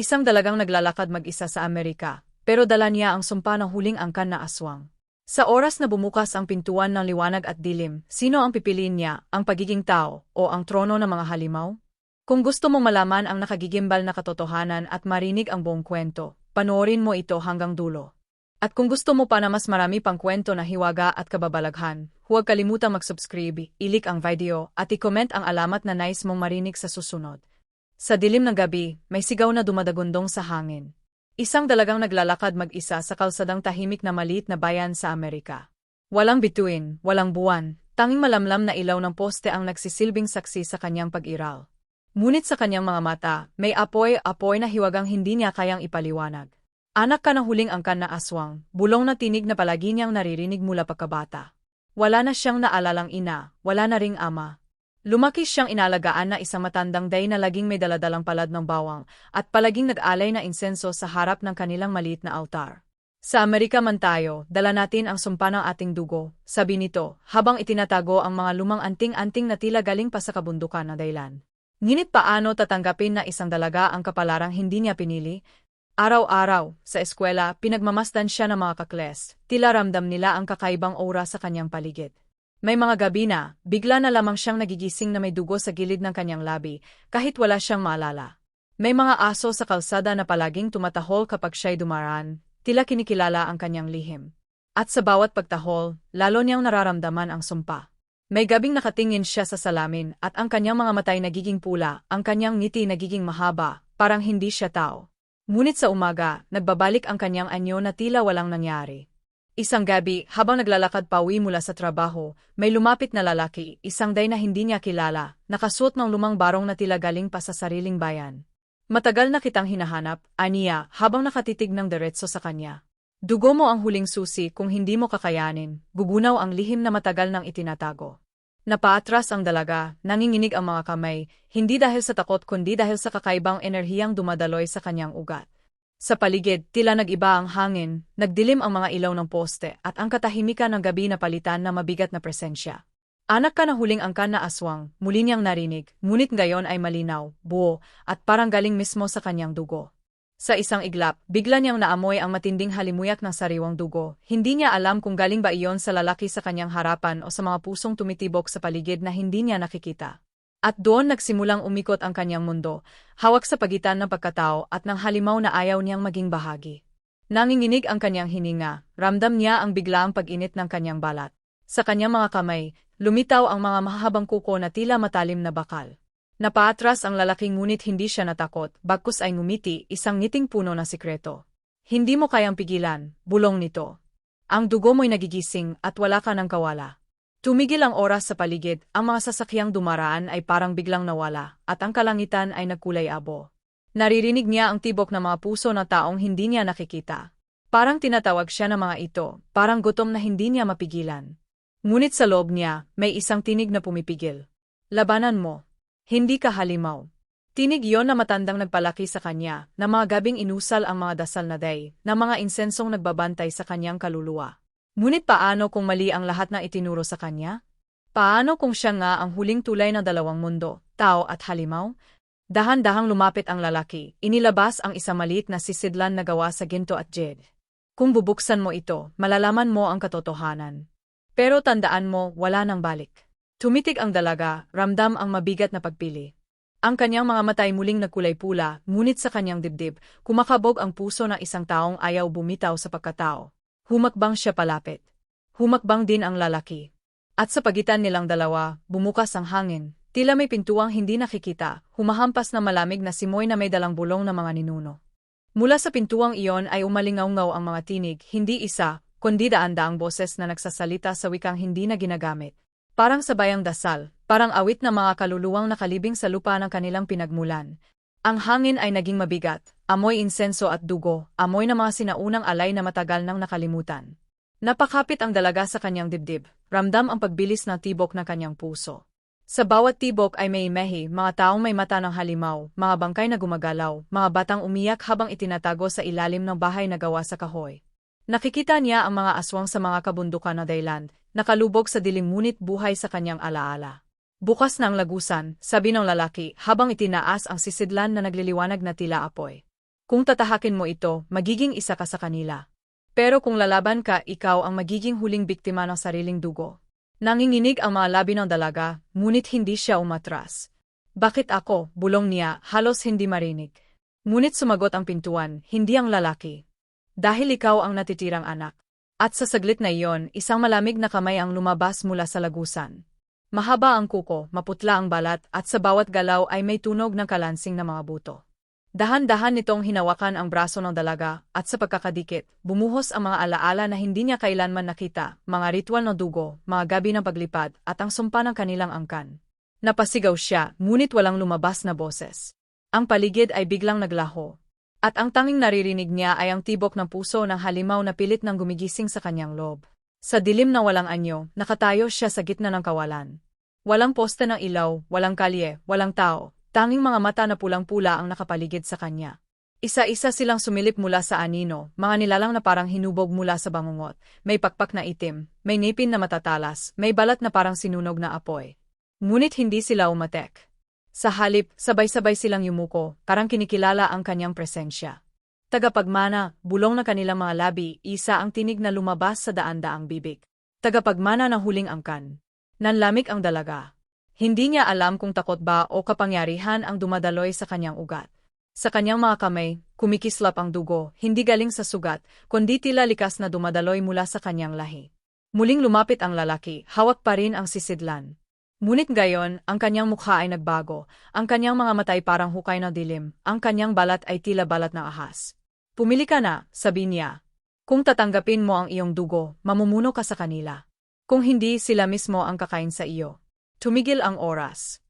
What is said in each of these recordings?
Isang dalagang naglalakad mag-isa sa Amerika, pero dala niya ang sumpa ng huling angkan na aswang. Sa oras na bumukas ang pintuan ng liwanag at dilim, sino ang pipiliin niya, ang pagiging tao o ang trono ng mga halimaw? Kung gusto mong malaman ang nakagigimbal na katotohanan at marinig ang buong kwento, panoorin mo ito hanggang dulo. At kung gusto mo pa na mas marami pang kwento na hiwaga at kababalaghan, huwag kalimutang mag-subscribe, ilik ang video, at i-comment ang alamat na nais mong marinig sa susunod. Sa dilim ng gabi, may sigaw na dumadagundong sa hangin. Isang dalagang naglalakad mag-isa sa kalsadang tahimik na maliit na bayan sa Amerika. Walang bituin, walang buwan, tanging malamlam na ilaw ng poste ang nagsisilbing saksi sa kanyang pag-iral. Ngunit sa kanyang mga mata, may apoy-apoy na hiwagang hindi niya kayang ipaliwanag. Anak ka ng huling angkan na aswang, bulong na tinig na palagi niyang naririnig mula pagkabata. Wala na siyang naalalang ina, wala na ring ama, Lumaki siyang inalagaan na isang matandang day na laging may daladalang palad ng bawang at palaging nag-alay na insenso sa harap ng kanilang maliit na altar. Sa Amerika man tayo, dala natin ang sumpa ng ating dugo, sabi nito, habang itinatago ang mga lumang anting-anting na tila galing pa sa kabundukan na daylan. Ngunit paano tatanggapin na isang dalaga ang kapalarang hindi niya pinili? Araw-araw, sa eskwela, pinagmamasdan siya ng mga kakles, tila ramdam nila ang kakaibang aura sa kanyang paligid. May mga gabi na, bigla na lamang siyang nagigising na may dugo sa gilid ng kanyang labi, kahit wala siyang maalala. May mga aso sa kalsada na palaging tumatahol kapag siya'y dumaraan, tila kinikilala ang kanyang lihim. At sa bawat pagtahol, lalo niyang nararamdaman ang sumpa. May gabing nakatingin siya sa salamin at ang kanyang mga matay nagiging pula, ang kanyang ngiti nagiging mahaba, parang hindi siya tao. Ngunit sa umaga, nagbabalik ang kanyang anyo na tila walang nangyari. Isang gabi, habang naglalakad pauwi mula sa trabaho, may lumapit na lalaki, isang day na hindi niya kilala, nakasuot ng lumang barong na tila galing pa sa sariling bayan. Matagal na kitang hinahanap, aniya, habang nakatitig ng diretso sa kanya. Dugo mo ang huling susi kung hindi mo kakayanin, bubunaw ang lihim na matagal nang itinatago. Napaatras ang dalaga, nanginginig ang mga kamay, hindi dahil sa takot kundi dahil sa kakaibang enerhiyang dumadaloy sa kanyang ugat. Sa paligid, tila nag-iba ang hangin, nagdilim ang mga ilaw ng poste, at ang katahimikan ng gabi na palitan na mabigat na presensya. Anak ka na huling angkan na aswang, muli niyang narinig, ngunit ngayon ay malinaw, buo, at parang galing mismo sa kanyang dugo. Sa isang iglap, bigla niyang naamoy ang matinding halimuyak ng sariwang dugo. Hindi niya alam kung galing ba iyon sa lalaki sa kanyang harapan o sa mga pusong tumitibok sa paligid na hindi niya nakikita. At doon nagsimulang umikot ang kanyang mundo, hawak sa pagitan ng pagkatao at ng halimaw na ayaw niyang maging bahagi. Nanginginig ang kanyang hininga, ramdam niya ang biglaang pag-init ng kanyang balat. Sa kanyang mga kamay, lumitaw ang mga mahahabang kuko na tila matalim na bakal. Napaatras ang lalaki ngunit hindi siya natakot, bagkus ay ngumiti, isang ngiting puno na sikreto. Hindi mo kayang pigilan, bulong nito. Ang dugo mo'y nagigising at wala ka ng kawala. Tumigil ang oras sa paligid, ang mga sasakyang dumaraan ay parang biglang nawala, at ang kalangitan ay nagkulay abo. Naririnig niya ang tibok ng mga puso na taong hindi niya nakikita. Parang tinatawag siya ng mga ito, parang gutom na hindi niya mapigilan. Ngunit sa loob niya, may isang tinig na pumipigil. Labanan mo. Hindi ka halimaw. Tinig yon na matandang nagpalaki sa kanya, na mga gabing inusal ang mga dasal na day, na mga insensong nagbabantay sa kanyang kaluluwa. Ngunit paano kung mali ang lahat na itinuro sa kanya? Paano kung siya nga ang huling tulay ng dalawang mundo, tao at halimaw? Dahan-dahang lumapit ang lalaki, inilabas ang isang maliit na sisidlan na gawa sa ginto at jade. Kung bubuksan mo ito, malalaman mo ang katotohanan. Pero tandaan mo, wala nang balik. Tumitig ang dalaga, ramdam ang mabigat na pagpili. Ang kanyang mga matay muling nagkulay pula, ngunit sa kanyang dibdib, kumakabog ang puso ng isang taong ayaw bumitaw sa pagkatao. Humakbang siya palapit. Humakbang din ang lalaki. At sa pagitan nilang dalawa, bumukas ang hangin. Tila may pintuang hindi nakikita, humahampas na malamig na simoy na may dalang bulong ng mga ninuno. Mula sa pintuang iyon ay umalingaw-ngaw ang mga tinig, hindi isa, kundi daan-daang boses na nagsasalita sa wikang hindi na ginagamit. Parang sabayang dasal, parang awit na mga kaluluwang nakalibing sa lupa ng kanilang pinagmulan. Ang hangin ay naging mabigat, amoy insenso at dugo, amoy na mga sinaunang alay na matagal nang nakalimutan. Napakapit ang dalaga sa kanyang dibdib, ramdam ang pagbilis na tibok ng kanyang puso. Sa bawat tibok ay may imehi, mga taong may mata ng halimaw, mga bangkay na gumagalaw, mga batang umiyak habang itinatago sa ilalim ng bahay na gawa sa kahoy. Nakikita niya ang mga aswang sa mga kabundukan na dayland, nakalubog sa dilim ngunit buhay sa kanyang alaala. Bukas ang lagusan, sabi ng lalaki, habang itinaas ang sisidlan na nagliliwanag na tila apoy. Kung tatahakin mo ito, magiging isa ka sa kanila. Pero kung lalaban ka, ikaw ang magiging huling biktima ng sariling dugo. Nanginginig ang mga labi ng dalaga, ngunit hindi siya umatras. Bakit ako, bulong niya, halos hindi marinig. Ngunit sumagot ang pintuan, hindi ang lalaki. Dahil ikaw ang natitirang anak. At sa saglit na iyon, isang malamig na kamay ang lumabas mula sa lagusan. Mahaba ang kuko, maputla ang balat, at sa bawat galaw ay may tunog ng kalansing na mga buto. Dahan-dahan nitong hinawakan ang braso ng dalaga, at sa pagkakadikit, bumuhos ang mga alaala na hindi niya kailanman nakita, mga ritual ng dugo, mga gabi ng paglipad, at ang sumpa ng kanilang angkan. Napasigaw siya, ngunit walang lumabas na boses. Ang paligid ay biglang naglaho. At ang tanging naririnig niya ay ang tibok ng puso ng halimaw na pilit ng gumigising sa kanyang loob. Sa dilim na walang anyo, nakatayo siya sa gitna ng kawalan. Walang poste ng ilaw, walang kalye, walang tao, Tanging mga mata na pulang-pula ang nakapaligid sa kanya. Isa-isa silang sumilip mula sa anino, mga nilalang na parang hinubog mula sa bangungot, may pakpak na itim, may ngipin na matatalas, may balat na parang sinunog na apoy. Ngunit hindi sila umatek. Sa halip, sabay-sabay silang yumuko, parang kinikilala ang kanyang presensya. Tagapagmana, bulong na kanilang mga labi, isa ang tinig na lumabas sa daan-daang bibig. Tagapagmana na huling angkan. Nanlamig ang dalaga. Hindi niya alam kung takot ba o kapangyarihan ang dumadaloy sa kanyang ugat. Sa kanyang mga kamay, kumikislap ang dugo, hindi galing sa sugat, kundi tila likas na dumadaloy mula sa kanyang lahi. Muling lumapit ang lalaki, hawak pa rin ang sisidlan. Ngunit gayon, ang kanyang mukha ay nagbago, ang kanyang mga mata ay parang hukay na dilim, ang kanyang balat ay tila balat ng ahas. Pumili ka na, sabi niya. Kung tatanggapin mo ang iyong dugo, mamumuno ka sa kanila. Kung hindi, sila mismo ang kakain sa iyo. Tumigil ang oras.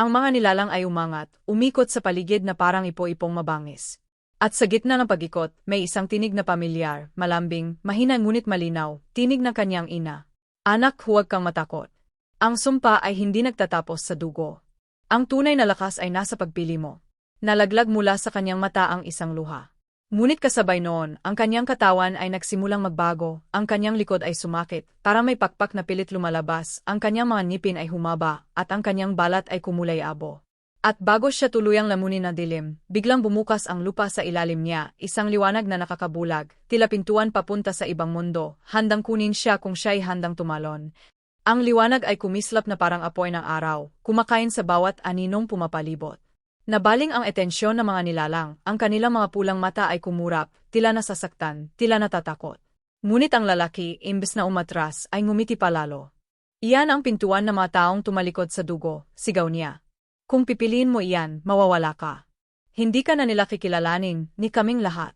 Ang mga nilalang ay umangat, umikot sa paligid na parang ipo-ipong mabangis. At sa gitna ng pagikot, may isang tinig na pamilyar, malambing, mahina ngunit malinaw, tinig ng kanyang ina. Anak, huwag kang matakot. Ang sumpa ay hindi nagtatapos sa dugo. Ang tunay na lakas ay nasa pagpili mo. Nalaglag mula sa kanyang mata ang isang luha. Ngunit kasabay noon, ang kanyang katawan ay nagsimulang magbago, ang kanyang likod ay sumakit, para may pakpak na pilit lumalabas, ang kanyang mga ngipin ay humaba, at ang kanyang balat ay kumulay abo. At bago siya tuluyang lamunin na dilim, biglang bumukas ang lupa sa ilalim niya, isang liwanag na nakakabulag, tila pintuan papunta sa ibang mundo, handang kunin siya kung siya'y handang tumalon. Ang liwanag ay kumislap na parang apoy ng araw, kumakain sa bawat aninong pumapalibot. Nabaling ang etensyon ng mga nilalang, ang kanilang mga pulang mata ay kumurap, tila nasasaktan, tila natatakot. Ngunit ang lalaki, imbes na umatras, ay ngumiti palalo. Iyan ang pintuan ng mga taong tumalikod sa dugo, sigaw niya. Kung pipiliin mo iyan, mawawala ka. Hindi ka na nila kikilalanin, ni kaming lahat.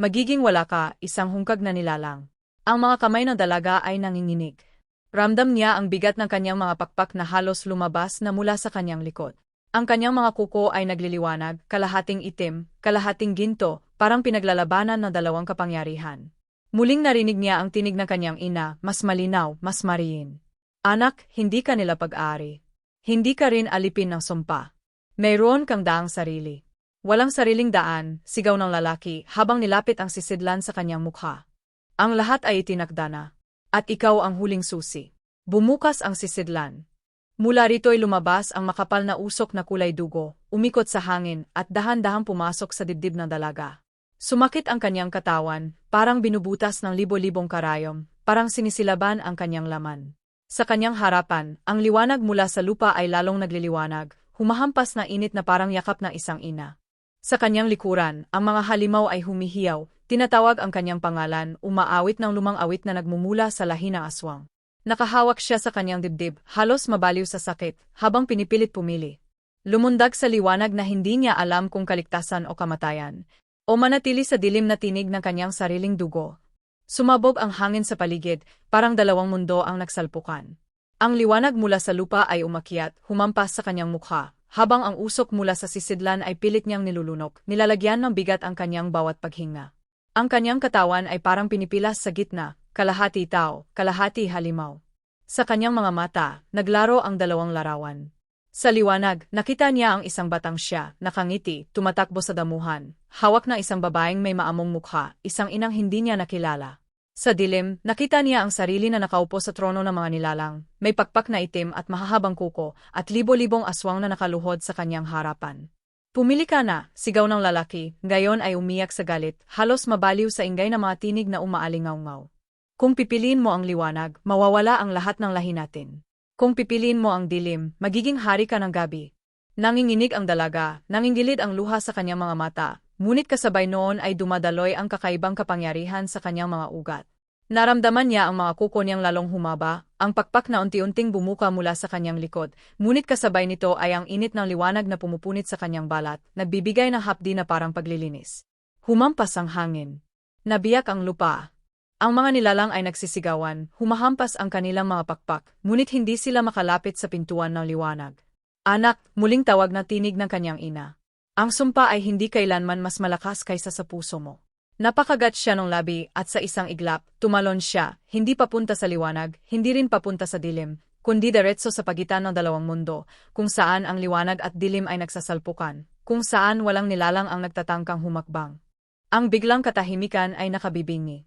Magiging wala ka, isang hungkag na nilalang. Ang mga kamay ng dalaga ay nanginginig. Ramdam niya ang bigat ng kanyang mga pakpak na halos lumabas na mula sa kanyang likod. Ang kanyang mga kuko ay nagliliwanag, kalahating itim, kalahating ginto, parang pinaglalabanan ng dalawang kapangyarihan. Muling narinig niya ang tinig ng kanyang ina, mas malinaw, mas mariin. Anak, hindi ka nila pag-aari. Hindi ka rin alipin ng sumpa. Mayroon kang daang sarili. Walang sariling daan, sigaw ng lalaki habang nilapit ang sisidlan sa kanyang mukha. Ang lahat ay itinakda na. At ikaw ang huling susi. Bumukas ang sisidlan. Mula rito'y lumabas ang makapal na usok na kulay dugo, umikot sa hangin at dahan-dahang pumasok sa dibdib ng dalaga. Sumakit ang kanyang katawan, parang binubutas ng libo-libong karayom, parang sinisilaban ang kanyang laman. Sa kanyang harapan, ang liwanag mula sa lupa ay lalong nagliliwanag, humahampas na init na parang yakap ng isang ina. Sa kanyang likuran, ang mga halimaw ay humihiyaw, tinatawag ang kanyang pangalan, umaawit ng lumang awit na nagmumula sa lahi ng aswang. Nakahawak siya sa kanyang dibdib, halos mabaliw sa sakit, habang pinipilit pumili. Lumundag sa liwanag na hindi niya alam kung kaligtasan o kamatayan, o manatili sa dilim na tinig ng kanyang sariling dugo. Sumabog ang hangin sa paligid, parang dalawang mundo ang nagsalpukan. Ang liwanag mula sa lupa ay umakyat, humampas sa kanyang mukha, habang ang usok mula sa sisidlan ay pilit niyang nilulunok, nilalagyan ng bigat ang kanyang bawat paghinga. Ang kanyang katawan ay parang pinipilas sa gitna, kalahati tao, kalahati halimaw. Sa kanyang mga mata, naglaro ang dalawang larawan. Sa liwanag, nakita niya ang isang batang siya, nakangiti, tumatakbo sa damuhan, hawak na isang babaeng may maamong mukha, isang inang hindi niya nakilala. Sa dilim, nakita niya ang sarili na nakaupo sa trono ng mga nilalang, may pakpak na itim at mahahabang kuko, at libo-libong aswang na nakaluhod sa kanyang harapan. Pumili ka na, sigaw ng lalaki, gayon ay umiyak sa galit, halos mabaliw sa ingay na mga tinig na umaalingaw-ngaw. Kung pipiliin mo ang liwanag, mawawala ang lahat ng lahi natin. Kung pipiliin mo ang dilim, magiging hari ka ng gabi. Nanginginig ang dalaga, nangingilid ang luha sa kanyang mga mata, ngunit kasabay noon ay dumadaloy ang kakaibang kapangyarihan sa kanyang mga ugat. Naramdaman niya ang mga kuko niyang lalong humaba, ang pakpak na unti-unting bumuka mula sa kanyang likod, ngunit kasabay nito ay ang init ng liwanag na pumupunit sa kanyang balat, nagbibigay ng hapdi na parang paglilinis. Humampas ang hangin. Nabiyak ang lupa. Ang mga nilalang ay nagsisigawan, humahampas ang kanilang mga pakpak, ngunit hindi sila makalapit sa pintuan ng liwanag. Anak, muling tawag na tinig ng kanyang ina. Ang sumpa ay hindi kailanman mas malakas kaysa sa puso mo. Napakagat siya ng labi at sa isang iglap, tumalon siya, hindi papunta sa liwanag, hindi rin papunta sa dilim, kundi diretso sa pagitan ng dalawang mundo, kung saan ang liwanag at dilim ay nagsasalpukan, kung saan walang nilalang ang nagtatangkang humakbang. Ang biglang katahimikan ay nakabibingi.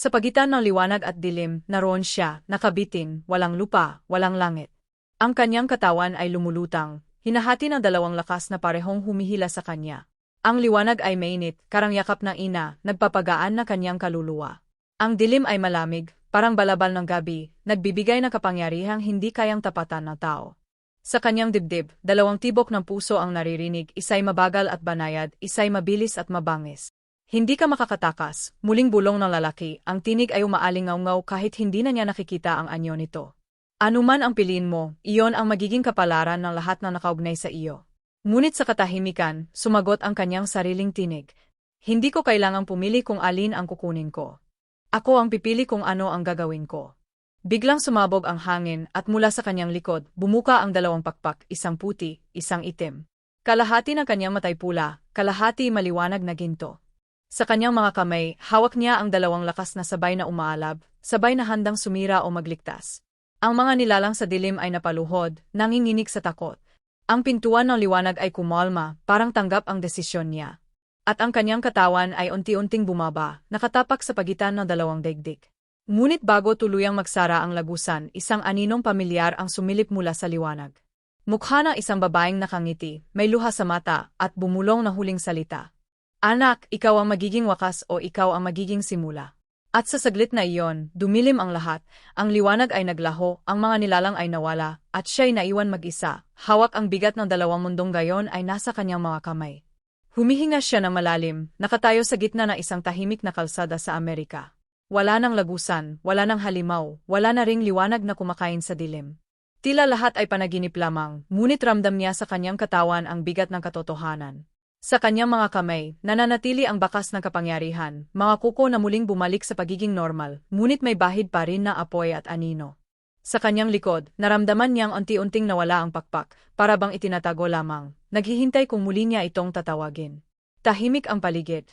Sa pagitan ng liwanag at dilim, naroon siya, nakabitin, walang lupa, walang langit. Ang kanyang katawan ay lumulutang, hinahati ng dalawang lakas na parehong humihila sa kanya. Ang liwanag ay mainit, karang yakap ng ina, nagpapagaan na kanyang kaluluwa. Ang dilim ay malamig, parang balabal ng gabi, nagbibigay ng kapangyarihang hindi kayang tapatan ng tao. Sa kanyang dibdib, dalawang tibok ng puso ang naririnig, isa'y mabagal at banayad, isa'y mabilis at mabangis. Hindi ka makakatakas, muling bulong ng lalaki, ang tinig ay umaalingaw-ngaw kahit hindi na niya nakikita ang anyo nito. Anuman ang piliin mo, iyon ang magiging kapalaran ng lahat na nakaugnay sa iyo. Ngunit sa katahimikan, sumagot ang kanyang sariling tinig. Hindi ko kailangang pumili kung alin ang kukunin ko. Ako ang pipili kung ano ang gagawin ko. Biglang sumabog ang hangin at mula sa kanyang likod, bumuka ang dalawang pakpak, isang puti, isang itim. Kalahati ng kanyang matay pula, kalahati maliwanag na ginto. Sa kanyang mga kamay, hawak niya ang dalawang lakas na sabay na umaalab, sabay na handang sumira o magligtas. Ang mga nilalang sa dilim ay napaluhod, nanginginig sa takot. Ang pintuan ng liwanag ay kumalma, parang tanggap ang desisyon niya. At ang kanyang katawan ay unti-unting bumaba, nakatapak sa pagitan ng dalawang daigdig. Ngunit bago tuluyang magsara ang lagusan, isang aninong pamilyar ang sumilip mula sa liwanag. Mukha ng isang babaeng nakangiti, may luha sa mata, at bumulong na huling salita. Anak, ikaw ang magiging wakas o ikaw ang magiging simula. At sa saglit na iyon, dumilim ang lahat, ang liwanag ay naglaho, ang mga nilalang ay nawala, at siya'y naiwan mag-isa, hawak ang bigat ng dalawang mundong gayon ay nasa kanyang mga kamay. Humihinga siya ng malalim, nakatayo sa gitna ng isang tahimik na kalsada sa Amerika. Wala nang lagusan, wala nang halimaw, wala na ring liwanag na kumakain sa dilim. Tila lahat ay panaginip lamang, ngunit ramdam niya sa kanyang katawan ang bigat ng katotohanan. Sa kanyang mga kamay, nananatili ang bakas ng kapangyarihan, mga kuko na muling bumalik sa pagiging normal, ngunit may bahid pa rin na apoy at anino. Sa kanyang likod, naramdaman niyang unti-unting nawala ang pakpak, para bang itinatago lamang, naghihintay kung muli niya itong tatawagin. Tahimik ang paligid.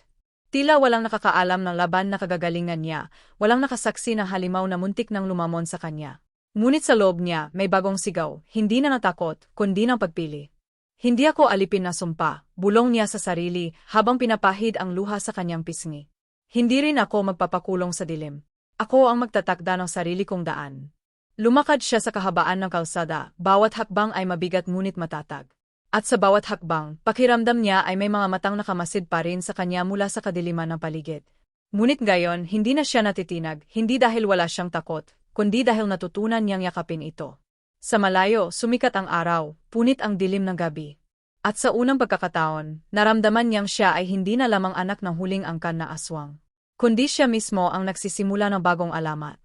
Tila walang nakakaalam ng laban na kagagalingan niya, walang nakasaksi ng halimaw na muntik ng lumamon sa kanya. Ngunit sa loob niya, may bagong sigaw, hindi na natakot, kundi ng pagpili. Hindi ako alipin na sumpa, bulong niya sa sarili habang pinapahid ang luha sa kanyang pisngi. Hindi rin ako magpapakulong sa dilim. Ako ang magtatakda ng sarili kong daan. Lumakad siya sa kahabaan ng kalsada, bawat hakbang ay mabigat ngunit matatag. At sa bawat hakbang, pakiramdam niya ay may mga matang nakamasid pa rin sa kanya mula sa kadiliman ng paligid. Ngunit gayon, hindi na siya natitinag, hindi dahil wala siyang takot, kundi dahil natutunan niyang yakapin ito. Sa malayo, sumikat ang araw, punit ang dilim ng gabi. At sa unang pagkakataon, naramdaman niyang siya ay hindi na lamang anak ng huling angkan na aswang. Kundi siya mismo ang nagsisimula ng bagong alamat.